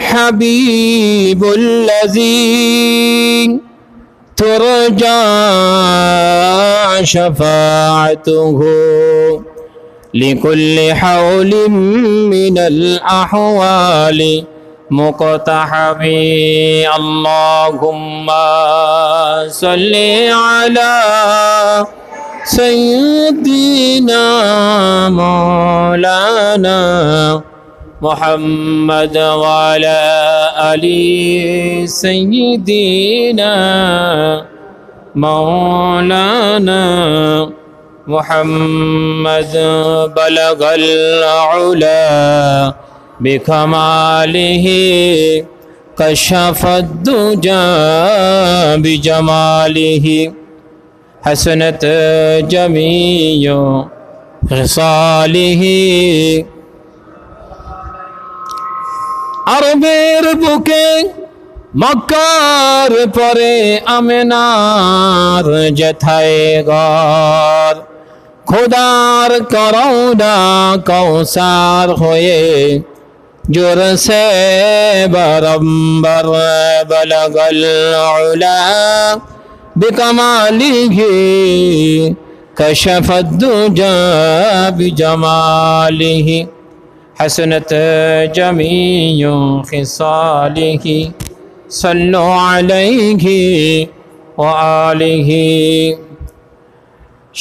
الحبيب الذي ترجى شفاعته لكل حول من الأحوال مقتحم اللهم صل على سيدنا مولانا محمد وعلى آل سيدنا مولانا محمد بلغ العلا بكماله كشف الدجى بجماله حسنت جميع خصاله আরবের বুকে মক্কার পরে আমেনার জেথায় গর খোদার করৌডা কৌসার হয়ে জোর সে বরম্বর বলগল উলা بكماله كشف الدجى بجماله حسنت جميع خصاله صلوا عليه وآله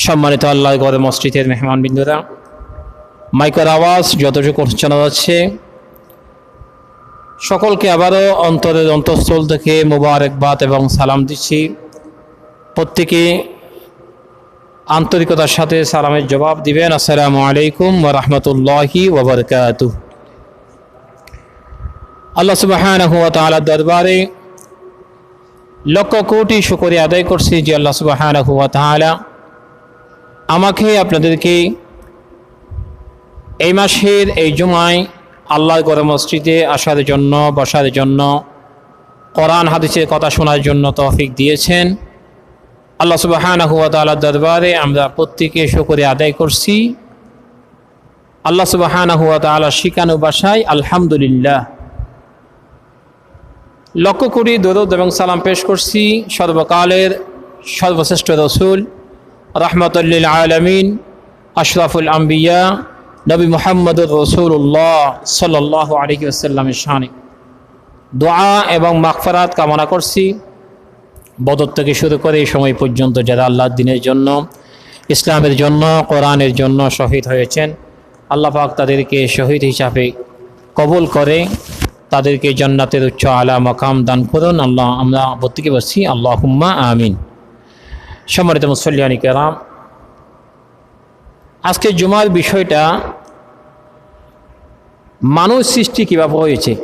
সম্মানিত আল্লাহ গড়ে মসজিদের মেহমান বিন্দুরা মাইকের আওয়াজ যতটুকু শোনা যাচ্ছে সকলকে আবারও অন্তরের অন্তঃস্থল থেকে মোবারকবাদ এবং সালাম দিচ্ছি প্রত্যেকে আন্তরিকতার সাথে সালামের জবাব দিবেন। আসসালামু আলাইকুম ওয়া রাহমাতুল্লাহি ওয়া বারাকাতুহু। আল্লাহ সুবহানাহু ওয়া তাআলার দরবারে লক্ষ কোটি শুকরিয়া আদায় করছি যে আল্লাহ সুবহানাহু ওয়া তাআলা আমাকে, আপনাদেরকে এই মাসের এই জুমায় আল্লাহর গড়ে মসজিদে আসার জন্য, বসার জন্য, কোরআন, হাদিসের কথা শোনার জন্য তৌফিক দিয়েছেন। আল্লাহ সুবাহানাহু হুয়া তাআলার দরবারে আমরা প্রত্যেকে শুকরে আদায় করছি। আল্লাহ সুবাহানাহু হুয়া তাআলা শিকানু বাসায় আলহামদুলিল্লাহ। লক্ষ কোটি দরদ এবং সালাম পেশ করছি সর্বকালের সর্বশ্রেষ্ঠ রসুল, রহমতুল্লিল আলমিন, আশরাফুল আম্বিয়া, নবী মোহাম্মদুর রসুল্লাহ সাল্লাহ আলহি আসাল্লামের শানে। দোয়া এবং মাগফরাত কামনা করছি। বদর থেকে শুরু করে এই সময় পর্যন্ত যারা আল্লাহর দিনের জন্য, ইসলামের জন্য, কোরআনের জন্য শহীদ হয়েছেন, আল্লাহ পাক তাদেরকে শহীদ হিসাবে কবুল করে তাদেরকে জান্নাতের উচ্চ আলা মকাম দান করুন। আল্লাহ, আমরা প্রত্যেকে বসছি আল্লাহ হুম্মা আমিন। সম্মানিত মুসল্লিয়ানি কেরাম আজকে জুমার বিষয়টা, মানুষ সৃষ্টি কীভাবে হয়েছে?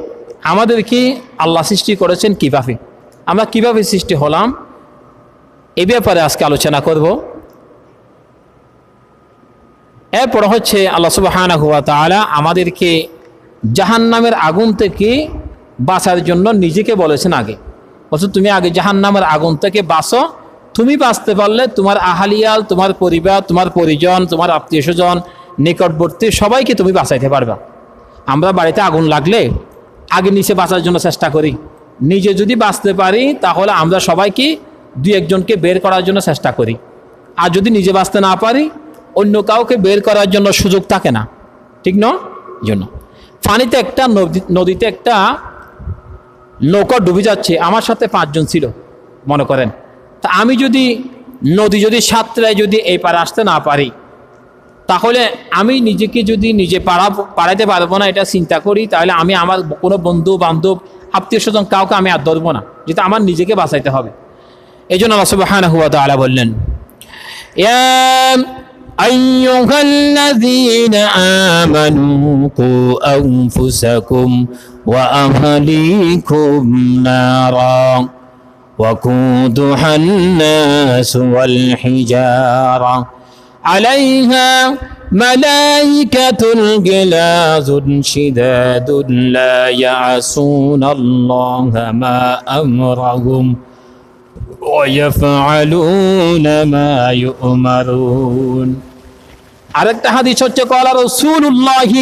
আমাদেরকে আল্লাহ সৃষ্টি করেছেন কীভাবে? আমরা কীভাবে সৃষ্টি হলাম? এ ব্যাপারে আজকে আলোচনা করব। এরপর হচ্ছে আল্লাহ সুবাহানা হুয়া তালা আমাদেরকে জাহান নামের আগুন থেকে বাঁচার জন্য নিজেকে বলেছেন আগে। বলছো, তুমি আগে জাহান নামের আগুন থেকে বাঁচো। তুমি বাঁচতে পারলে তোমার আহালিয়াল, তোমার পরিবার, তোমার পরিজন, তোমার আত্মীয় স্বজন, নিকটবর্তী সবাইকে তুমি বাঁচাইতে পারবা। আমরা বাড়িতে আগুন লাগলে আগে নিচে বাঁচার জন্য চেষ্টা করি। নিজে যদি বাঁচতে পারি, তাহলে আমরা সবাইকে দুই একজনকে বের করার জন্য চেষ্টা করি। আর যদি নিজে বাঁচতে না পারি, অন্য কাউকে বের করার জন্য সুযোগ থাকে না। ঠিক ন জন্য। পানিতে একটা নদী, নদীতে একটা নৌকা ডুবে যাচ্ছে। আমার সাথে পাঁচজন ছিল, মনে করেন। তা আমি যদি নদী, যদি সাতটায় যদি এই পারে আসতে না পারি, তাহলে আমি নিজেকে যদি নিজে পাড়া, পাড়াইতে পারব না, এটা চিন্তা করি, তাহলে আমি আমার কোনো বন্ধু বান্ধব আত্মীয় স্বজন কাউকে আমি আর ধরবো না যেটা আমার নিজেকে বাঁচাইতে হবে এই জন্য আল্লাহ সুবহানাহু ওয়া তাআলা বললেন ইয়া আইয়ুহাল্লাযীনা আমানু কু আনফুসাকুম ওয়া আহলিকুম নারা وقودها الناس والحجارة عليها ملائكة غلاظ شداد لا يعصون الله ما أمرهم ويفعلون ما يؤمرون আরেকটা হাদিস হচ্ছে কলা রসুল্লাহ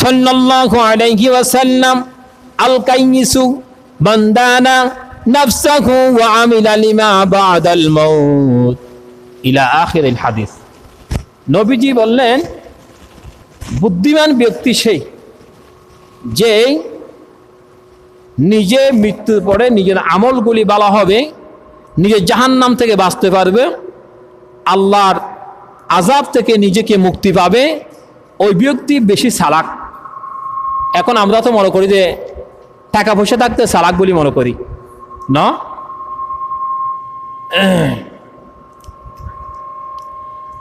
সাল্লাল্লাহু আলাইহি ওয়াসাল্লাম আল কাইসু বান্দানা নাফসাহু ওয়া আমিলা লিমা বাদাল মাউত ইলা আখিরিল হাদিস নবীজি বললেন, বুদ্ধিমান ব্যক্তি সেই যে নিজে মৃত্যুর পরে নিজের আমলগুলি বলা হবে নিজের জাহান্নাম থেকে বাঁচতে পারবে, আল্লাহর আজাব থেকে নিজেকে মুক্তি পাবে, ওই ব্যক্তি বেশি সালাক। এখন আমরা তো মনে করি যে টাকা পয়সা থাকতে সালাক বলি মনে করি, না?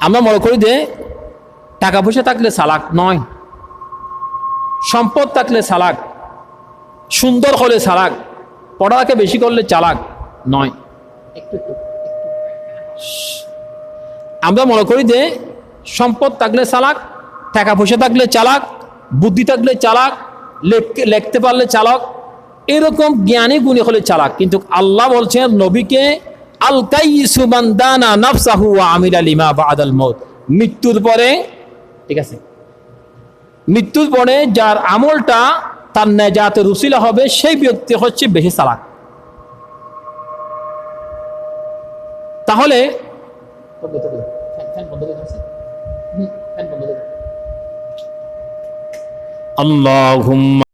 আমরা মনে করি যে টাকা পয়সা থাকলে সালাক নয়। সম্পদ থাকলে সালাক, সুন্দর হলে সালাক পড়াকে বেশি করলে চালাক নয়। আমরা মনে করি যে সম্পদ থাকলে চালাক টাকা পয়সা থাকলে চালাক, বুদ্ধি থাকলে চালাক লেখ- লিখতে পারলে চালক, এরকম জ্ঞানী গুণী হলে চালাক। কিন্তু আল্লাহ বলছেন নবীকে আল কাইসু মউত মৃত্যুর পরে ঠিক আছে মৃত্যুর পরে যার আমলটা তার নেজাতে রুসিলা হবে সেই ব্যক্তি হচ্ছে বেশি চালাক তাহলে আল্লাহুম্মা